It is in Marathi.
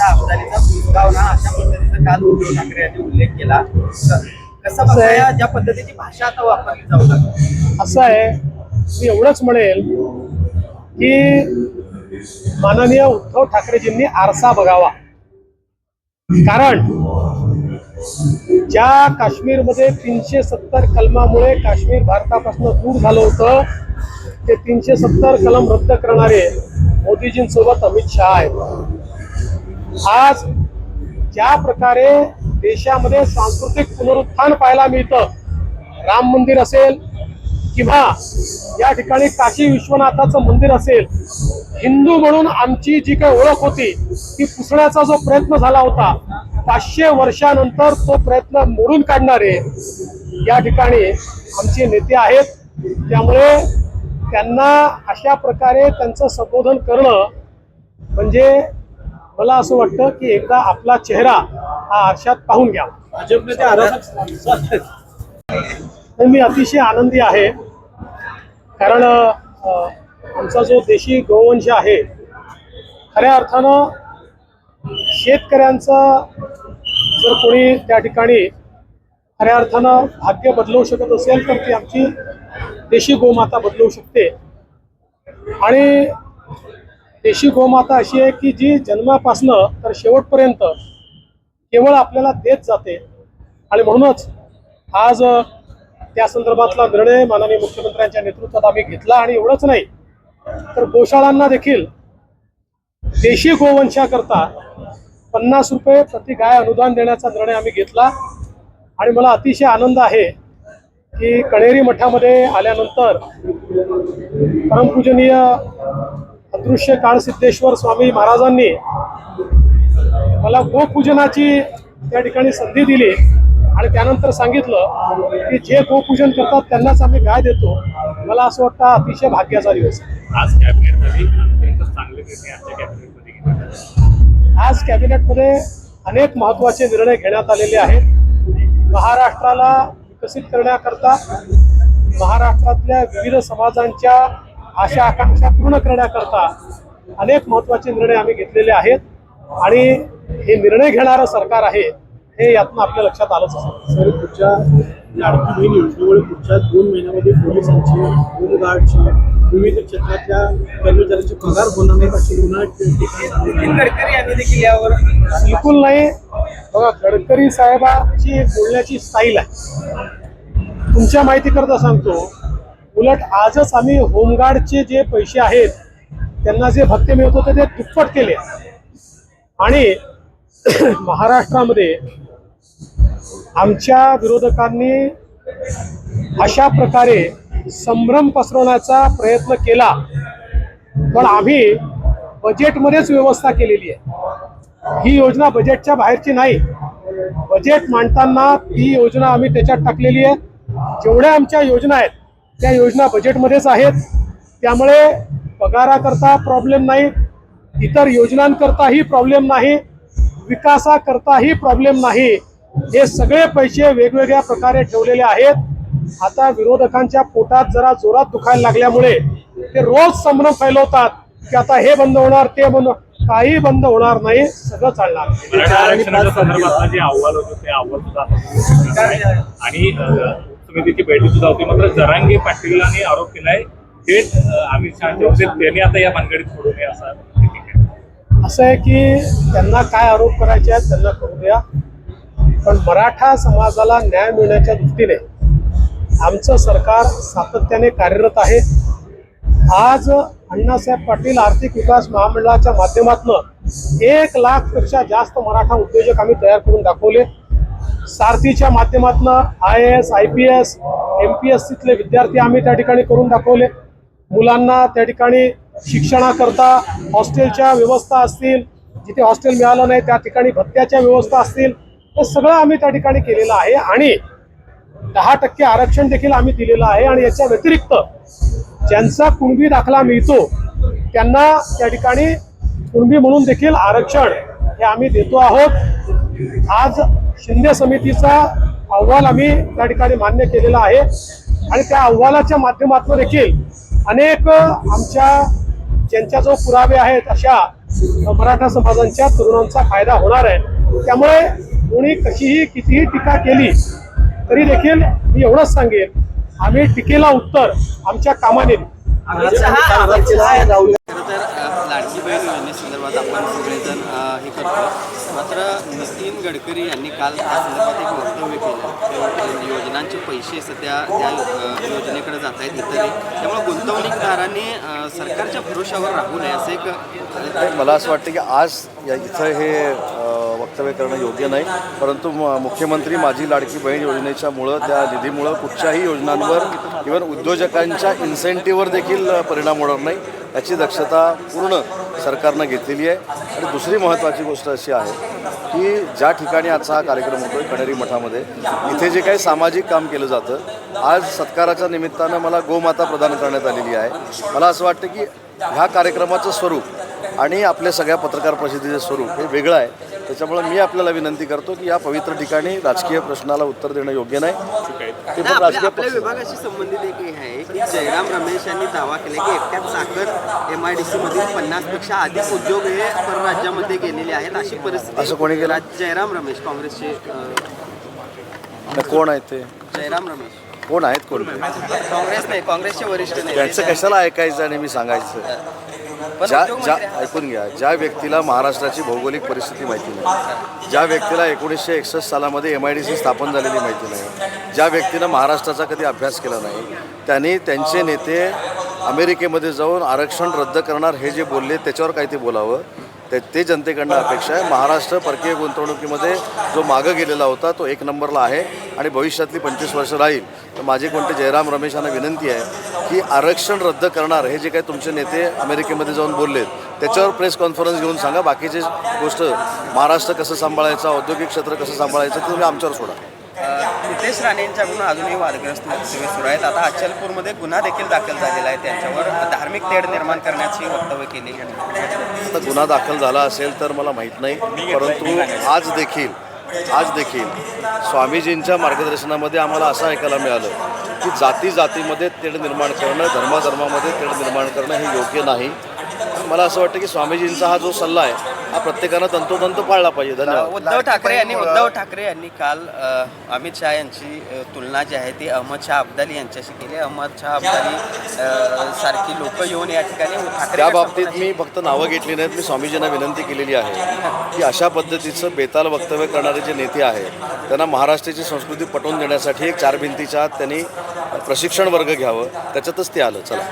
आमच्या अब्दालीचा सुगावला अशा पद्धतीचा काल उद्धव ठाकरे यांनी उल्लेख केला. कसं. बघताय ज्या पद्धतीची भाषा आता वापरली जाऊ लागली. असं आहे. मी एवढंच म्हणेल की माननीय उद्धव ठाकरेजींनी आरसा बघावा. कारण ज्या काश्मीरमध्ये तीनशे सत्तर कलमामुळे काश्मीर भारतापासून दूर झालं होतं ते तीनशे सत्तर कलम रद्द करणारे मोदीजींसोबत अमित शहा आहेत. आज ज्या प्रकारे देशामध्ये सांस्कृतिक पुनरुत्थान पाहायला मिळतं राम मंदिर असेल किंवा या ठिकाणी काशी विश्वनाथाचं मंदिर असेल हिंदू म्हणून आमची जी काही ओळख होती ती पुसण्याचा जो प्रयत्न झाला होता पाचशे वर्षानंतर तो प्रयत्न मोडून काढणारे या ठिकाणी आमचे नेते आहेत. त्यामुळे त्यांना अशा प्रकारे त्यांचं संबोधन करणं म्हणजे मला असं वाटतं की एकदा आपला चेहरा हा आरशात पाहून घ्या. भाजपने तर मी अतिशय आनंदी आहे. कारण आमचा जो देशी गोवंश आहे खऱ्या अर्थानं शेतकऱ्यांचं जर कोणी त्या ठिकाणी खऱ्या अर्थानं भाग्य बदलवू शकत असेल तर ती आमची देशी गोमाता बदलवू शकते. आणि देशी गोमाता अशी आहे की जी जन्मापासनं तर शेवटपर्यंत केवळ आपल्याला देत जाते. आणि म्हणूनच आज त्या संदर्भातला निर्णय माननीय मुख्यमंत्र्यांच्या नेतृत्वात आम्ही घेतला आणि एवढंच नाही तर गोशाळांना देखील देशी गोवंशाकरता पन्नास रुपये प्रति गाय अनुदान देण्याचा निर्णय आम्ही घेतला. आणि मला अतिशय आनंद आहे की कणेरी मठामध्ये आल्यानंतर परमपूजनीय अदृश्य काळसिद्धेश्वर स्वामी महाराजांनी मला गोपूजनाची त्या ठिकाणी संधी दिली आणि त्यानंतर सांगितलं की जे गोपूजन करतात त्यांनाच आम्ही गाय देतो. मला असं वाटतं अतिशय भाग्याचा दिवस आज कॅबिनेटमध्ये. आज कॅबिनेटमध्ये अनेक महत्त्वाचे निर्णय घेण्यात आलेले आहेत. महाराष्ट्राला विकसित करण्याकरता महाराष्ट्रातल्या विविध समाजांच्या आशा आकांक्षा पूर्ण करण्याकरता अनेक महत्त्वाचे निर्णय आम्ही घेतलेले आहेत. आणि हे निर्णय घेणारं सरकार आहे हे यातनं आपल्या लक्षात आलंच असेल. सर पुढच्या लाडकी बहीण योजनेमुळे पुढच्या दोन महिन्यामध्ये पोलिसांची होमगार्डची विविध क्षेत्रातल्या कर्मचाऱ्यांचे पगार होणार नाहीत अशी गुन्हा नितीन गडकरी यांनी देखील यावर बिलकुल नाही. बघा गडकरी साहेबाची एक बोलण्याची स्टाईल आहे. तुमच्या माहितीकरता सांगतो उलट आजच आम्ही होमगार्डचे जे पैसे आहेत त्यांना जे भत्ते मिळत होते ते दुप्पट केले. आणि महाराष्ट्रामध्ये आमच्या विरोधकांनी अशा प्रकारे संभ्रम पसरवण्याचा प्रयत्न केला पण आम्ही बजेटमध्येच व्यवस्था केलेली आहे. ही योजना बजेटच्या बाहेरची नाही. बजेट मांडताना ती योजना आम्ही त्याच्यात टाकलेली आहे. जेवढ्या आमच्या योजना आहेत त्या योजना बजेटमध्येच आहेत. त्यामुळे पगाराकरता प्रॉब्लेम नाही. इतर योजनांकरताही प्रॉब्लेम नाही. विकासाकरताही प्रॉब्लेम नाही. हे सगळे पैसे वेगवेगळ्या प्रकारे ठेवलेले आहेत. आता विरोधकांच्या पोटात जरा जोरात दुखायला लागल्यामुळे ते रोज संभ्रम फैलवतात. की आता हे बंद होणार ते बंद काही बंद होणार नाही. सगळं चालणार. आणि समितीची बैठक सुद्धा होती. मात्र जरांगे पाटीलांनी आरोप केलाय थेट अमित शहाचे होते. त्यांनी आता या भानगडीत सोडू नये असा असं आहे की त्यांना काय आरोप करायचे आहेत त्यांना करू द्या. पण मराठा समाजाला न्याय मिळण्याच्या दृष्टीने आमचं सरकार सातत्याने कार्यरत आहे. आज अण्णासाहेब पाटील आर्थिक विकास महामंडळाच्या माध्यमातून एक लाखपेक्षा जास्त मराठा उद्योजक आम्ही तयार करून दाखवले. सारथीच्या माध्यमातून I S I P S M P S सीतले विद्यार्थी आम्ही त्या ठिकाणी करून दाखवले. मुलांना त्या ठिकाणी शिक्षणाकरता हॉस्टेलच्या व्यवस्था असतील जिथे हॉस्टेल मिळालं नाही त्या ठिकाणी भत्त्याच्या व्यवस्था असतील हे सगळं आम्ही त्या ठिकाणी केलेलं आहे आणि दहा टक्के आरक्षण देखील आम्ही दिलेलं आहे आणि याच्या व्यतिरिक्त ज्यांचा कुणबी दाखला मिळतो त्यांना त्या ठिकाणी कुणबी म्हणून देखील आरक्षण हे आम्ही देतो आहोत. आज शिंदे समितीचा अहवाल आम्ही त्या ठिकाणी मान्य केलेला आहे. आणि त्या अहवालाच्या माध्यमातून देखील अनेक आमच्या ज्यांच्या जो पुरावे आहेत अशा मराठा समाजांच्या तरुणांचा फायदा होणार आहे. त्यामुळे कोणी कशीही कितीही टीका केली तरी देखील मी एवढंच सांगेन आम्ही टीकेला उत्तर आमच्या कामाने देऊ. अमित शहा अमित शहा या राहुल खरं तर अ, लाडकी बहीण योजनेसंदर्भात आपण सगळेजण अ, हे करतो मात्र नितीन गडकरी यांनी काल त्या संदर्भात एक वक्तव्य केलं. योजनांचे पैसे सध्या त्या योजनेकडे जात आहेत इतरही. त्यामुळे गुंतवणूकदारांनी सरकारच्या भरोशावर राहू नये असं एक मला असं वाटतं की आज या इथं हे वक्तव्य करणं योग्य नाही. परंतु म- मुख्यमंत्री माझी लाडकी बहीण योजनेच्या मुळं त्या निधीमुळं कुठच्याही योजनांवर इव्हन उद्योजकांच्या इन्सेंटिव्हवर देखील परिणाम होणार नाही. याची दक्षता पूर्ण सरकारनं घेतलेली आहे. आणि दुसरी महत्त्वाची गोष्ट अशी आहे की ज्या ठिकाणी आजचा हा कार्यक्रम होतो कणेरी मठामध्ये इथे जे काही सामाजिक काम केलं जातं आज सत्काराच्या निमित्तानं मला गोमाता प्रदान करण्यात आलेली आहे. मला असं वाटतं की ह्या कार्यक्रमाचं स्वरूप आणि आपल्या सगळ्या पत्रकार परिषदेचं स्वरूप हे वेगळं आहे. त्याच्यामुळे मी आपल्याला विनंती करतो की या पवित्र ठिकाणी राजकीय प्रश्नाला उत्तर देणं योग्य नाही. ते पण राजकीय आपल्या पक्ष विभागाशी संबंधित एक हे आहे की जयराम रमेश यांनी दावा केला की एकट्याच साखर एम आय डी सीमधील पन्नासपेक्षा अधिक उद्योग हे परराज्यामध्ये गेलेले आहेत. अशी परिस्थिती असं कोणी केलं? राज- जयराम रमेश काँग्रेसचे अ, कोण आहेत ते? जयराम रमेश. कोण आहेत कोण काँग्रेस नाही काँग्रेसचे वरिष्ठ नाही त्यांचं कशाला ऐकायचं आणि मी सांगायचं? ज्या ज्या ऐकून घ्या ज्या व्यक्तीला महाराष्ट्राची भौगोलिक परिस्थिती माहिती नाही ज्या व्यक्तीला एकोणीसशे एकसष्ट सालामध्ये एम आय डी सी स्थापन झालेली माहिती नाही ज्या व्यक्तीनं महाराष्ट्राचा कधी अभ्यास केला नाही त्यांनी त्यांचे नेते अमेरिकेमध्ये जाऊन आरक्षण रद्द करणार हे जे बोलले त्याच्यावर काही ते बोलावं. ते ते जनतेकडनं अपेक्षा आहे. महाराष्ट्र परकीय गुंतवणुकीमध्ये जो मागं गेलेला होता तो एक नंबरला आहे आणि भविष्यातली पंचवीस वर्ष राहील. तर माझे कोणते जयराम रमेश यांना विनंती आहे की आरक्षण रद्द करणार हे जे काही तुमचे नेते अमेरिकेमध्ये जाऊन बोललेत त्याच्यावर प्रेस कॉन्फरन्स घेऊन सांगा. बाकीचे गोष्ट महाराष्ट्र कसं सांभाळायचं औद्योगिक क्षेत्र कसं सांभाळायचं ते तुम्ही आमच्यावर सोडा. नितेश राणे यांच्याकडून अजूनही वादग्रस्त वक्तव्य सुरू आहेत. आता अचलपूरमध्ये गुन्हा देखील दाखल झालेला आहे. त्यांच्यावर धार्मिक तेढ निर्माण करण्याची वक्तव्य केली आता गुन्हा दाखल झाला असेल तर मला माहीत नाही परंतु आज देखील आज देखील स्वामीजींच्या मार्गदर्शनामध्ये आम्हाला असं ऐकायला मिळालं की जाती जातीमध्ये तेढ निर्माण करणं धर्माधर्मामध्ये तेढ निर्माण करणं हे योग्य नाही. मला असं वाटतं की स्वामीजींचा हा जो सल्ला आहे हा प्रत्येकानं तंतोतंत पाळला पाहिजे. धन्यवाद. उद्धव ठाकरे यांनी उद्धव ठाकरे यांनी काल अ, अमित शहा यांची अ, तुलना जी आहे ती अहमद शहा अब्दाली यांच्याशी केली. अहमद शहा अब्दाली अ, सारखी लोक येऊन या ठिकाणी ठाकरे त्या बाबतीत मी फक्त नावं घेतली नाहीत मी स्वामीजींना विनंती केलेली आहे की अशा पद्धतीचं बेताल वक्तव्य करणारे जे नेते आहेत त्यांना महाराष्ट्राची संस्कृती पटवून देण्यासाठी एक चार भिंतीच्या आत त्यांनी प्रशिक्षण वर्ग घ्यावं त्याच्यातच ते आलं. चला.